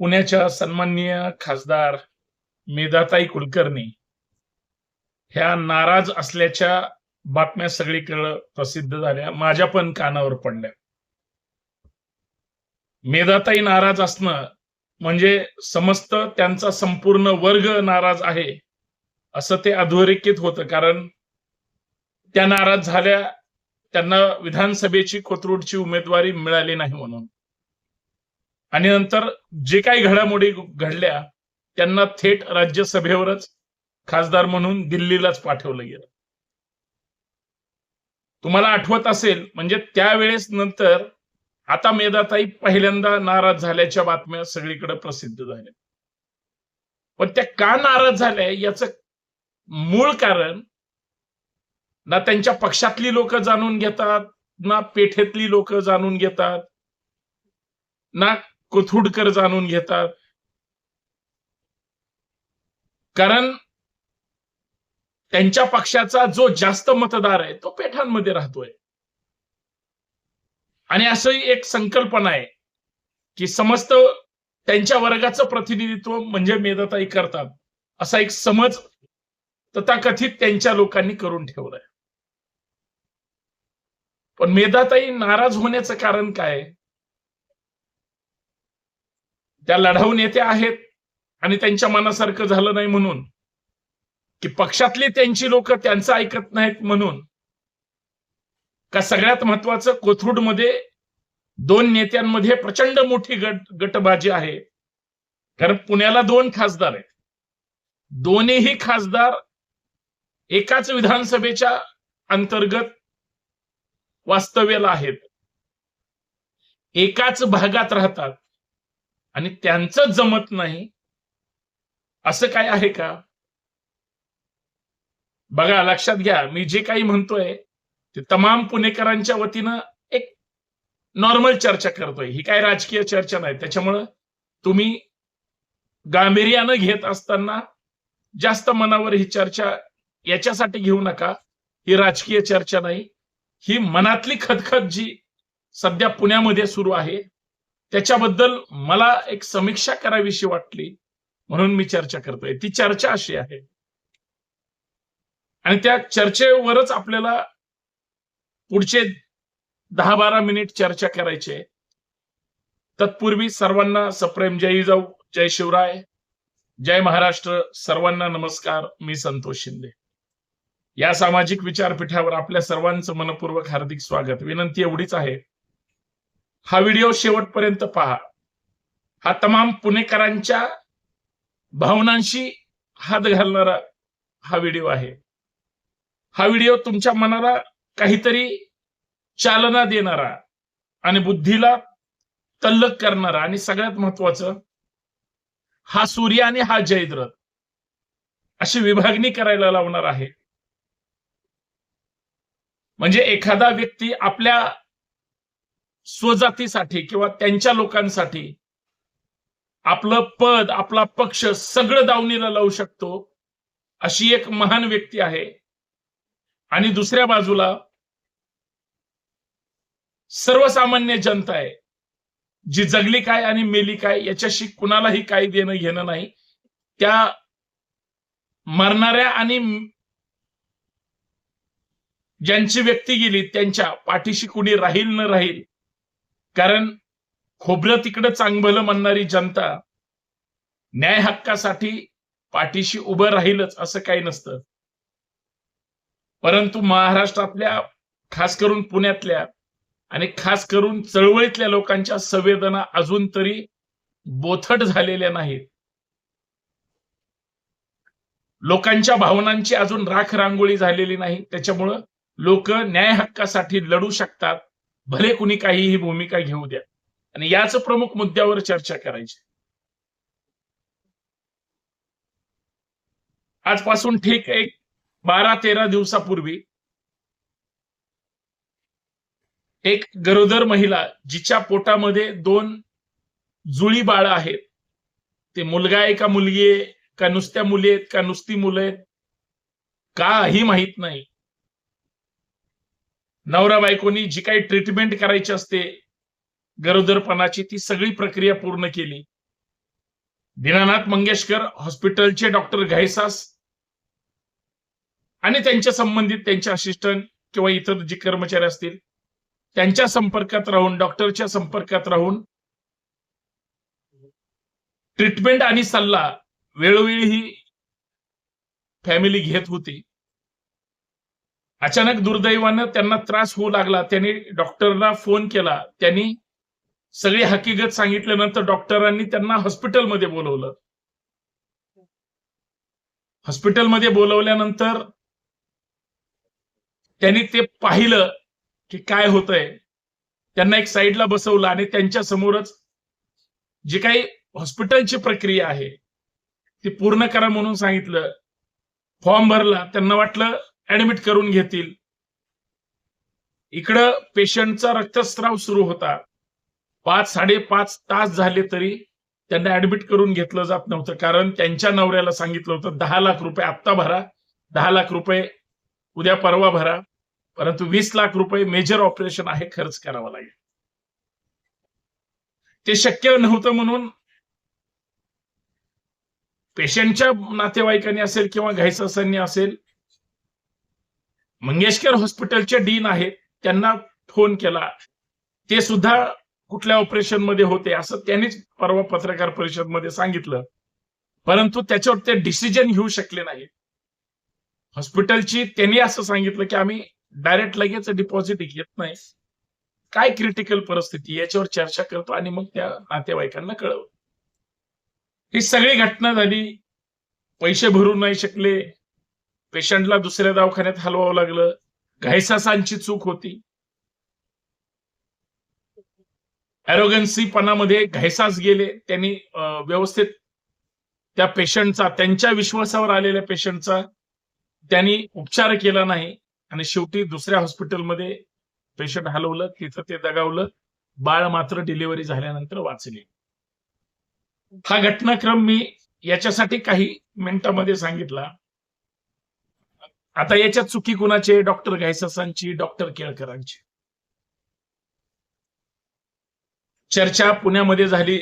पुण्याच्या सन्माननीय खासदार मेधाताई कुलकर्णी ह्या नाराज असल्याच्या बातम्या सगळीकडे प्रसिद्ध झाल्या माझ्या पण कानावर पडल्या. मेधाताई नाराज असणं म्हणजे समस्त त्यांचा संपूर्ण वर्ग नाराज आहे असं ते अधोरेखित होतं. कारण त्या नाराज झाल्या त्यांना विधानसभेची कोथरूडची उमेदवारी मिळाली नाही म्हणून. आणि नंतर जे काही घडामोडी घडल्या त्यांना थेट राज्यसभेवरच खासदार म्हणून दिल्लीलाच पाठवलं गेलं. तुम्हाला आठवत असेल म्हणजे त्यावेळेस नंतर आता मेधाताई पहिल्यांदा नाराज झाल्याच्या बातम्या सगळीकडे प्रसिद्ध झाल्या. पण त्या का नाराज झाल्या याच मूळ कारण ना त्यांच्या पक्षातली लोक जाणून घेतात ना पेठेतली लोक जाणून घेतात ना कोथुडकर जाणून घेतात. कारण त्यांच्या पक्षाचा जो जास्त मतदार आहे तो पेठांमध्ये राहतोय. आणि असं एक संकल्पना आहे की समस्त त्यांच्या वर्गाचं प्रतिनिधित्व म्हणजे मेधाताई करतात असा एक समज तथाकथित त्यांच्या लोकांनी करून ठेवलाय. पण मेधाताई नाराज होण्याचं कारण काय? त्या लढाऊ नेत्या आहेत आणि त्यांच्या मनासारखं झालं नाही म्हणून. की पक्षातली त्यांची लोक त्यांचं ऐकत नाहीत म्हणून. का सगळ्यात महत्वाचं कोथरूडमध्ये दोन नेत्यांमध्ये प्रचंड मोठी गट गटबाजी आहे. कारण पुण्याला दोन खासदार आहेत. दोन्हीही खासदार एकाच विधानसभेच्या अंतर्गत वास्तव्याला आहेत. एकाच भागात राहतात. आणि त्यांचं जमत नाही असं काय आहे का? बघा लक्षात घ्या मी जे काही म्हणतोय ते तमाम पुणेकरांच्या वतीनं एक नॉर्मल चर्चा करतोय. ही काय राजकीय चर्चा नाही. त्याच्यामुळं तुम्ही गांभीर्यानं घेत असताना जास्त मनावर ही चर्चा याच्यासाठी घेऊ नका. ही राजकीय चर्चा नाही. ही मनातली खदखद जी सध्या पुण्यामध्ये सुरू आहे त्याच्याबद्दल मला एक समीक्षा करावीशी वाटली म्हणून मी चर्चा करतोय. ती चर्चा अशी आहे. आणि त्या चर्चेवरच आपल्याला पुढचे दहा बारा मिनिट चर्चा करायचे. तत्पूर्वी सर्वांना सप्रेम जय जाऊ जय शिवराय जय महाराष्ट्र सर्वांना नमस्कार मी संतोष शिंदे. या सामाजिक विचारपीठावर आपल्या सर्वांचं मनपूर्वक हार्दिक स्वागत. विनंती एवढीच आहे. हा व्हिडिओ शेवटपर्यंत पहा. हा तमाम पुणेकरांच्या भावनांशी हात घालणारा हा व्हिडिओ आहे. हा व्हिडिओ तुमच्या मनाला काहीतरी चालना देणारा आणि बुद्धीला तल्लक करणारा आणि सगळ्यात महत्वाचं हा सूर्य आणि हा जयद्रथ अशी विभागणी करायला लावणार आहे. म्हणजे एखादा व्यक्ती आपल्या स्वजातीसाठी किंवा त्यांच्या लोकांसाठी आपलं पद आपला पक्ष सगळं दावणीला लावू शकतो अशी एक महान व्यक्ती आहे. आणि दुसऱ्या बाजूला सर्वसामान्य जनता आहे जी जगली काय आणि मेली काय याच्याशी कुणालाही काही देणं घेणं नाही. त्या मरणाऱ्या आणि ज्यांची व्यक्ती गेली त्यांच्या पाठीशी कुणी राहील न राहील कारण खोबरं तिकडं चांगलं म्हणणारी जनता न्याय हक्कासाठी पाठीशी उभं राहीलच असं काही नसतं. परंतु महाराष्ट्रातल्या खास करून पुण्यातल्या आणि खास करून चळवळीतल्या लोकांच्या संवेदना अजून तरी बोथट झालेल्या नाहीत. लोकांच्या भावनांची अजून राख रांगोळी झालेली नाही त्याच्यामुळं लोक न्याय हक्कासाठी लढू शकतात भले कुणी काहीही भूमिका घेऊ द्या. आणि याच प्रमुख मुद्द्यावर चर्चा करायची. आजपासून ठीक एक बारा तेरा दिवसापूर्वी एक गरोदर महिला जिच्या पोटामध्ये दोन जुळी बाळ आहेत. ते मुलगा आहे का मुलगी आहे का नुसत्या मुली आहेत का नुसती मुलं आहेत काही माहीत नाही. नवरा बायकोनी जी काही ट्रीटमेंट करायची असते गरोदरपणाची ती सगळी प्रक्रिया पूर्ण केली. दीनानाथ मंगेशकर हॉस्पिटलचे डॉक्टर घायसास आणि त्यांच्या संबंधित त्यांचे असिस्टंट किंवा इतर जे कर्मचारी असतील त्यांच्या संपर्कात राहून डॉक्टरच्या संपर्कात राहून ट्रीटमेंट आणि सल्ला वेळोवेळी ही फॅमिली घेत होती. अचानक दुर्दैवानं त्यांना त्रास होऊ लागला. त्यांनी डॉक्टरला फोन केला. त्यांनी सगळी हकीकत सांगितल्यानंतर डॉक्टरांनी त्यांना हॉस्पिटलमध्ये बोलवलं. हॉस्पिटलमध्ये बोलवल्यानंतर त्यांनी ते पाहिलं की काय होतंय. त्यांना एक साईडला बसवलं आणि त्यांच्या समोरच जी काही हॉस्पिटलची प्रक्रिया आहे ती पूर्ण करा म्हणून सांगितलं. फॉर्म भरला. त्यांना वाटलं ऍडमिट करून घेतील. इकडं पेशंटचा रक्तस्राव सुरू होता. पाच साडेपाच तास झाले तरी त्यांना ऍडमिट करून घेतलं जात नव्हतं. कारण त्यांच्या नवऱ्याला सांगितलं होतं दहा लाख रुपये आत्ता भरा दहा लाख रुपये उद्या परवा भरा परंतु वीस लाख रुपये मेजर ऑपरेशन आहे खर्च करावा लागेल. ते शक्य नव्हतं म्हणून पेशंटच्या नातेवाईकांनी असेल किंवा घायसासांनी असेल मंगेशकर हॉस्पिटलचे डीन आहेत त्यांना फोन केला. ते सुद्धा कुठल्या ऑपरेशनमध्ये होते असं त्यांनीच परवा पत्रकार परिषदमध्ये सांगितलं. परंतु त्याच्यावर ते डिसिजन घेऊ शकले नाही हॉस्पिटलची त्यांनी असं सांगितलं की आम्ही डायरेक्ट लगेच डिपॉझिट घेत नाही. काय क्रिटिकल परिस्थिती याच्यावर चर्चा करतो आणि मग त्या नातेवाईकांना कळव ही सगळी घटना झाली. पैसे भरू नाही शकले. पेशंटला दुसऱ्या दवाखान्यात हलवावं लागलं. घायसासांची चूक होती. अरोगन्सी पणामध्ये घायसास गेले. त्यांनी व्यवस्थित त्या पेशंटचा त्यांच्या विश्वासावर आलेल्या पेशंटचा त्यांनी उपचार केला नाही. आणि शेवटी दुसऱ्या हॉस्पिटलमध्ये पेशंट हलवलं. तिथं ते दगावलं. बाळ मात्र डिलिव्हरी झाल्यानंतर वाचले. हा घटनाक्रम मी याच्यासाठी काही मिनिटांमध्ये सांगितला. आता याच्यात चुकी कुणाचे डॉक्टर घायसासांची डॉक्टर केळकरांची. चर्चा पुण्यामध्ये झाली.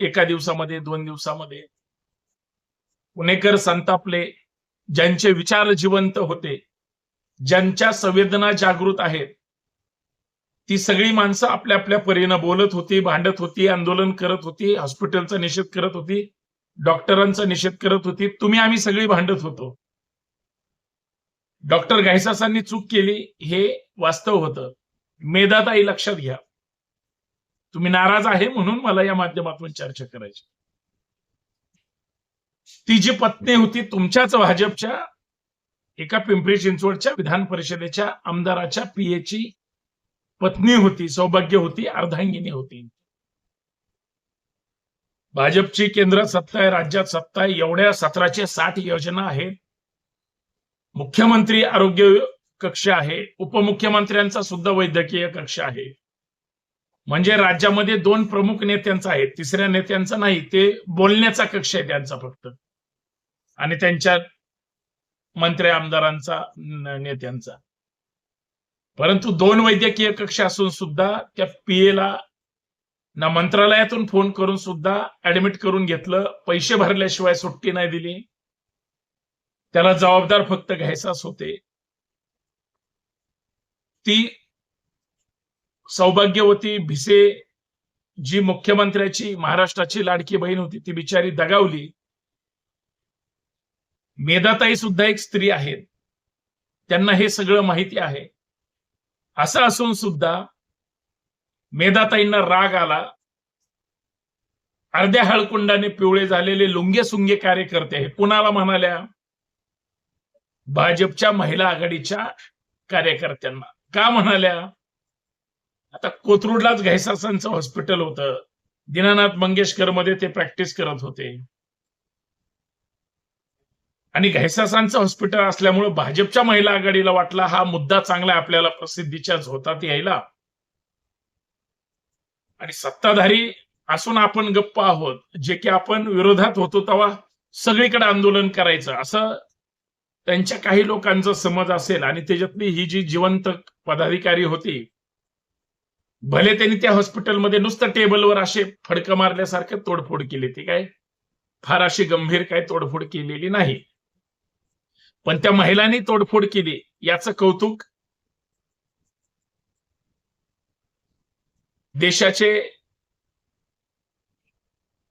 एका दिवसामध्ये दोन दिवसामध्ये. पुणेकर संतापले ज्यांचे विचार जिवंत होते ज्यांच्या संवेदना जागृत आहेत ती सगळी माणसं आपल्या आपल्या परीनं बोलत होती भांडत होती आंदोलन करत होती हॉस्पिटलचा निषेध करत होती डॉक्टरांचा निषेध करत होती. तुम्ही आम्ही सगळी भांडत होतो. डॉक्टर घायसासांनी चूक केली हे वास्तव होतं. मेधाताई लक्षात घ्या. तुम्ही नाराज आहे म्हणून मला या माध्यमातून चर्चा करायची. ती जी पत्नी होती तुमच्याच भाजपच्या एका पिंपरी चिंचवडच्या विधान परिषदेच्या आमदाराच्या पीएची पत्नी होती सौभाग्य होती अर्धांगिनी होती. भाजपची केंद्रात सत्ता आहे राज्यात सत्ता आहे एवढ्या सतराशे साठ योजना आहेत. मुख्यमंत्री आरोग्य कक्ष आहे उपमुख्यमंत्र्यांचा सुद्धा वैद्यकीय कक्ष आहे. म्हणजे राज्यामध्ये दोन प्रमुख नेत्यांचा आहे तिसऱ्या नेत्यांचा नाही ते बोलण्याचा कक्ष आहे त्यांचा फक्त. आणि त्यांच्या मंत्री आमदारांचा नेत्यांचा. परंतु दोन वैद्यकीय कक्ष असून सुद्धा त्या पीएला ना मंत्रालयातून फोन करून सुद्धा ऍडमिट करून घेतलं पैसे भरल्याशिवाय सुट्टी नाही दिली. त्याला जबाबदार फक्त घ्यायचाच होते. ती सौभाग्यवती भिसे जी मुख्यमंत्र्याची महाराष्ट्राची लाडकी बहीण होती ती बिचारी दगावली. मेधाताई सुद्धा एक स्त्री आहेत. त्यांना हे सगळं माहिती आहे. असं असून सुद्धा मेधाताईंना राग आला. अर्ध्या हळकुंडाने पिवळे झालेले लुंगे सुंगे कार्यकर्ते हे कुणाला म्हणाल्या भाजपच्या महिला आघाडीच्या कार्यकर्त्यांना. का म्हणाल्या? आता कोथरूडलाच घायसासांचं हॉस्पिटल होतं. दीनानाथ मंगेशकरमध्ये ते प्रॅक्टिस करत होते. आणि घैसासांचं हॉस्पिटल असल्यामुळे भाजपच्या महिला आघाडीला वाटला हा मुद्दा चांगला आपल्याला प्रसिद्धीच्या झोतात यायला. आणि सत्ताधारी असून आपण गप्प आहोत. जे की आपण विरोधात होतो तेव्हा सगळीकडे आंदोलन करायचं. असं त्यांच्या काही लोकांचा समज असेल आणि त्याच्यातली ही जी जिवंत पदाधिकारी होती भले त्यांनी त्या हॉस्पिटलमध्ये नुसतं टेबलवर असे फडकं मारल्यासारखं तोडफोड केली ती काय? फार अशी गंभीर काय तोडफोड केलेली नाही. पण त्या महिलांनी तोडफोड केली याचं कौतुक देशाचे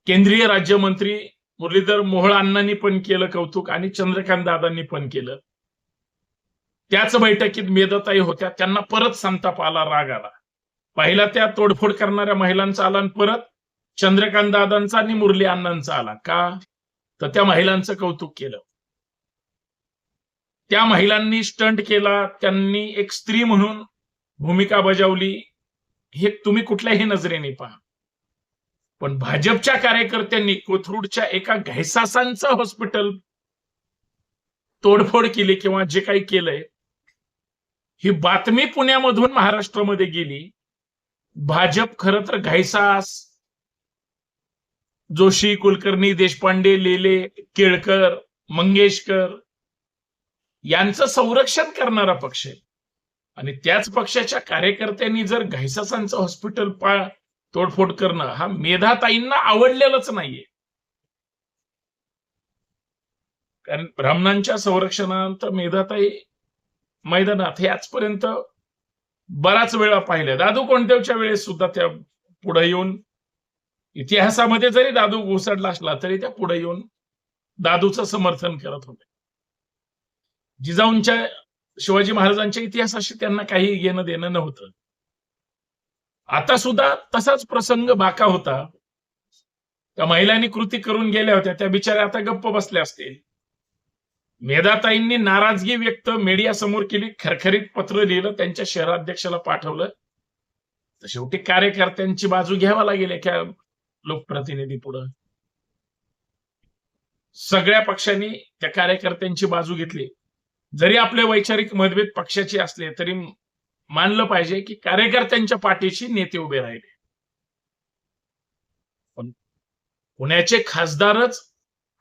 केंद्रीय राज्यमंत्री मुरलीधर मोहळ अण्णांनी पण केलं कौतुक आणि चंद्रकांत दादांनी पण केलं. त्याच बैठकीत मेदताई होत्या. त्यांना परत संताप आला राग आला. पहिला त्या तोडफोड करणाऱ्या महिलांचा आला आणि परत चंद्रकांत दादांचा आणि मुरली अण्णांचा आला. का? तर त्या महिलांचं कौतुक केलं. त्या महिलांनी स्टंट केला. त्यांनी एक स्त्री म्हणून भूमिका बजावली. हे तुम्ही कुठल्याही नजरेने पहा. पण भाजपच्या कार्यकर्त्यांनी कोथरूडच्या एका घैसासांचं हॉस्पिटल तोडफोड केली किंवा जे काही केलंय ही बातमी पुण्यामधून महाराष्ट्रामध्ये गेली. भाजप खर तर घैसास जोशी कुलकर्णी देशपांडे लेले केळकर मंगेशकर यांचं संरक्षण करणारा पक्ष आहे. आणि त्याच पक्षाच्या कार्यकर्त्यांनी जर घैसासांचं हॉस्पिटल पा तोडफोड करणं हा मेधाताईंना आवडलेलंच नाहीये. कारण ब्राह्मणांच्या संरक्षणानंतर मेधाताई मैदानात हे आजपर्यंत बराच वेळा पाहिल्या. दादू कोणत्याच्या वेळेस सुद्धा त्या पुढे येऊन इतिहासामध्ये जरी दादू घुसडला असला तरी त्या पुढे येऊन दादूचं समर्थन करत होते. जिजाऊंच्या शिवाजी महाराजांच्या इतिहासाशी त्यांना काही घेणं देणं नव्हतं. आता सुद्धा तसाच प्रसंग बाका होता. त्या महिलांनी कृती करून गेल्या होत्या. त्या बिचाऱ्या आता गप्प बसल्या असतील. मेधाताईंनी नाराजगी व्यक्त मीडिया समोर केली. खरखरीत पत्र लिहिलं. त्यांच्या शहराध्यक्षाला पाठवलं. तर शेवटी कार्यकर्त्यांची बाजू घ्यावा लागेल एका लोकप्रतिनिधी पुढं सगळ्या पक्षांनी त्या कार्यकर्त्यांची बाजू घेतली. जरी आपले वैचारिक मतभेद पक्षाचे असले तरी मानलं पाहिजे की कार्यकर्त्यांच्या पाठीशी नेते उभे राहिले. पण पुण्याचे खासदारच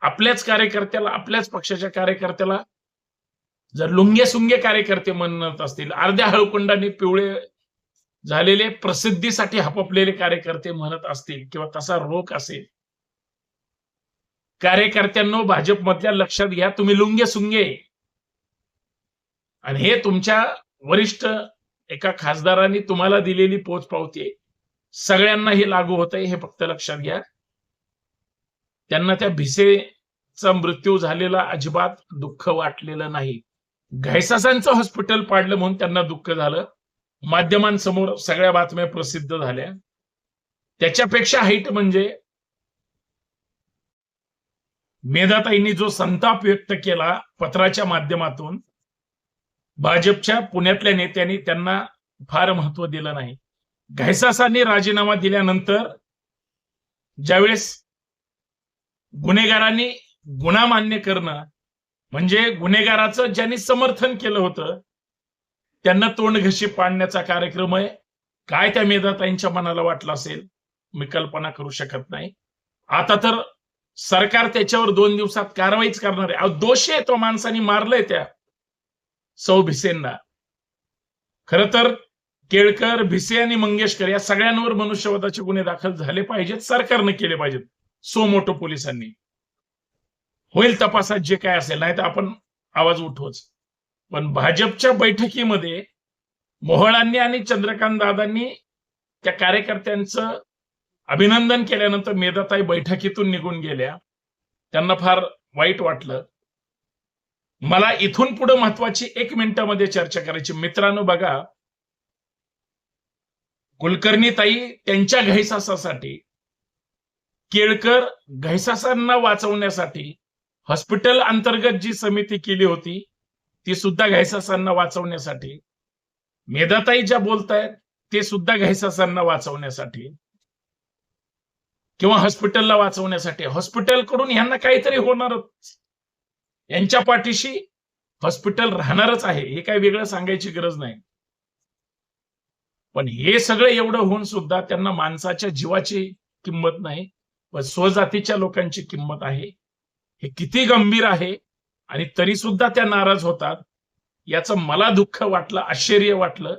आपल्याच कार्यकर्त्याला आपल्याच पक्षाच्या कार्यकर्त्याला जर लुंगे सुंगे कार्यकर्ते म्हणत असतील अर्ध्या हळकुंडाने पिवळे झालेले प्रसिद्धीसाठी हपपलेले कार्यकर्ते म्हणत असतील किंवा तसा रोख असेल कार्यकर्त्यांनो भाजपमधल्या लक्षात घ्या तुम्ही लुंगे सुंगे आणि हे तुमच्या वरिष्ठ एका खासदारांनी तुम्हाला दिलेली पोच पावती सगळ्यांना हे लागू होत हे फक्त लक्षात घ्या. त्यांना त्या भिसेचा मृत्यू झालेला अजिबात दुःख वाटलेलं नाही. घायसासांचं हॉस्पिटल पाडलं म्हणून त्यांना दुःख झालं. माध्यमांसमोर सगळ्या बातम्या प्रसिद्ध झाल्या. त्याच्यापेक्षा हाईट म्हणजे मेधाताईंनी जो संताप व्यक्त केला पत्राच्या माध्यमातून भाजपच्या पुण्यातल्या नेत्यांनी त्यांना फार महत्त्व दिलं नाही. घायसासांनी राजीनामा दिल्यानंतर ज्यावेळेस गुन्हेगारांनी गुन्हा मान्य करणं म्हणजे गुन्हेगाराचं ज्यांनी समर्थन केलं होतं त्यांना तोंडघशी पाडण्याचा कार्यक्रम आहे. काय त्या मेधाताईंच्या मनाला वाटलं असेल मी कल्पना करू शकत नाही. आता तर सरकार त्याच्यावर दोन दिवसात कारवाईच करणार आहे. दोषी आहे तो माणसाने मारलंय त्या. सौ भिसेंना. खर तर केळकर भिसे आणि मंगेशकर या सगळ्यांवर मनुष्यवधाचे गुन्हे दाखल झाले पाहिजेत सरकारने केले पाहिजेत सो मोठो पोलिसांनी. होईल तपासात जे काय असेल नाही तर आपण आवाज उठवच. पण भाजपच्या बैठकीमध्ये मोहळांनी आणि चंद्रकांत दादांनी त्या कार्यकर्त्यांचं अभिनंदन केल्यानंतर मेधाताई बैठकीतून निघून गेल्या. त्यांना फार वाईट वाटलं. मला इथून पुढे महत्वाची एक मिनिटामध्ये चर्चा करायची. मित्रांनो बघा. कुलकर्णी ताई त्यांच्या घैसासासाठी केळकर घैसासांना वाचवण्यासाठी हॉस्पिटल अंतर्गत जी समिती केली होती ती सुद्धा घैसासांना वाचवण्यासाठी. मेधाताई ज्या बोलतायत ते सुद्धा घैसासांना वाचवण्यासाठी किंवा हॉस्पिटलला वाचवण्यासाठी. हॉस्पिटलकडून यांना काहीतरी होणारच. यांच्या पाठीशी हॉस्पिटल राहणारच आहे हे काही वेगळं सांगायची गरज नाही. पण हे सगळं एवढं होऊन सुद्धा त्यांना माणसाच्या जीवाची किंमत नाही पण स्वजातीच्या लोकांची किंमत आहे. हे किती गंभीर आहे आणि तरी सुद्धा त्या नाराज होतात. याचं मला दुःख वाटलं आश्चर्य वाटलं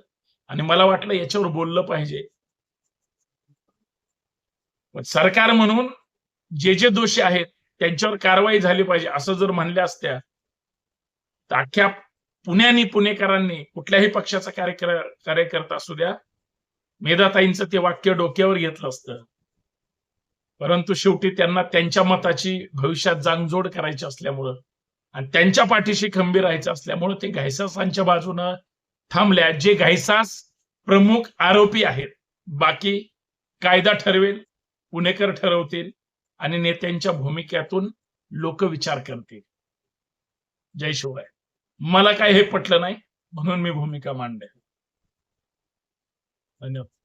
आणि मला वाटलं याच्यावर बोललं पाहिजे. पण सरकार म्हणून जे जे दोषी आहेत त्यांच्यावर कारवाई झाली पाहिजे असं जर म्हणल्या असत्या तर अख्ख्या पुण्यानी पुणेकरांनी कुठल्याही पक्षाचा कार्यकर कार्यकर्ता असू द्या मेधाताईंचं ते वाक्य डोक्यावर घेतलं असतं. परंतु शेवटी त्यांना त्यांच्या मताची भविष्यात जांगजोड करायची असल्यामुळं आणि त्यांच्या पाठीशी खंबीर राहायचं असल्यामुळं ते घायसासांच्या बाजूनं थांबल्या. जे घायसास प्रमुख आरोपी आहेत बाकी कायदा ठरवेल पुणेकर ठरवतील आणि नेत्यांच्या भूमिकेतून लोक विचार करतील. जय शिवाय मला काय हे पटलं नाही म्हणून मी भूमिका मांडेल. धन्यवाद.